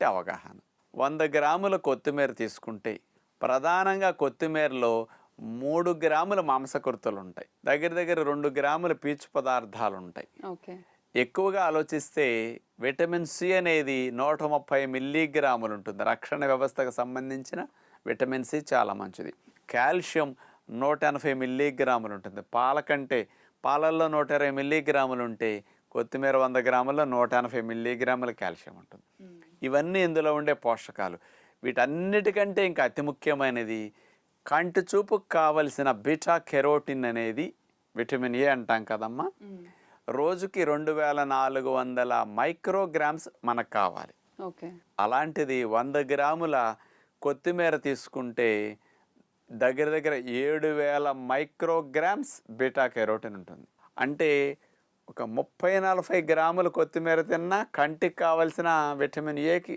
అంటే అవగాహన. వంద గ్రాముల కొత్తిమీర తీసుకుంటే ప్రధానంగా కొత్తిమీరలో మూడు గ్రాముల మాంసకృతులు ఉంటాయి. దగ్గర దగ్గర రెండు గ్రాముల పీచు పదార్థాలు ఉంటాయి ఓకే. ఎక్కువగా ఆలోచిస్తే విటమిన్ సి అనేది నూట ముప్పై మిల్లీగ్రాములు ఉంటుంది రక్షణ వ్యవస్థకు సంబంధించిన విటమిన్ సి చాలా మంచిది. కాల్షియం నూట ఎనభై మిల్లీగ్రాములు ఉంటుంది పాల కంటే పాలల్లో నూట ఇరవై మిల్లీగ్రాములు ఉంటే కొత్తిమీర వంద గ్రాముల్లో నూట ఎనభై మిల్లీగ్రాముల కాల్షియం ఉంటుంది ఇవన్నీ ఇందులో ఉండే పోషకాలు. వీటన్నిటికంటే ఇంకా అతి ముఖ్యమైనది కంటి చూపుకు కావలసిన బీటా కెరోటిన్ అనేది విటమిన్ ఏ అంటాం కదమ్మా. రోజుకి రెండు వేల నాలుగు వందల మైక్రోగ్రామ్స్ మనకు కావాలి. ఓకే. అలాంటిది వంద గ్రాముల కొత్తిమీర తీసుకుంటే దగ్గర దగ్గర ఏడు వేల మైక్రోగ్రామ్స్ బీటా కెరోటిన్ ఉంటుంది. అంటే ఒక ముప్పై నలభై గ్రాముల కొత్తిమీర తిన్నా కంటికి కావలసిన విటమిన్ ఏకి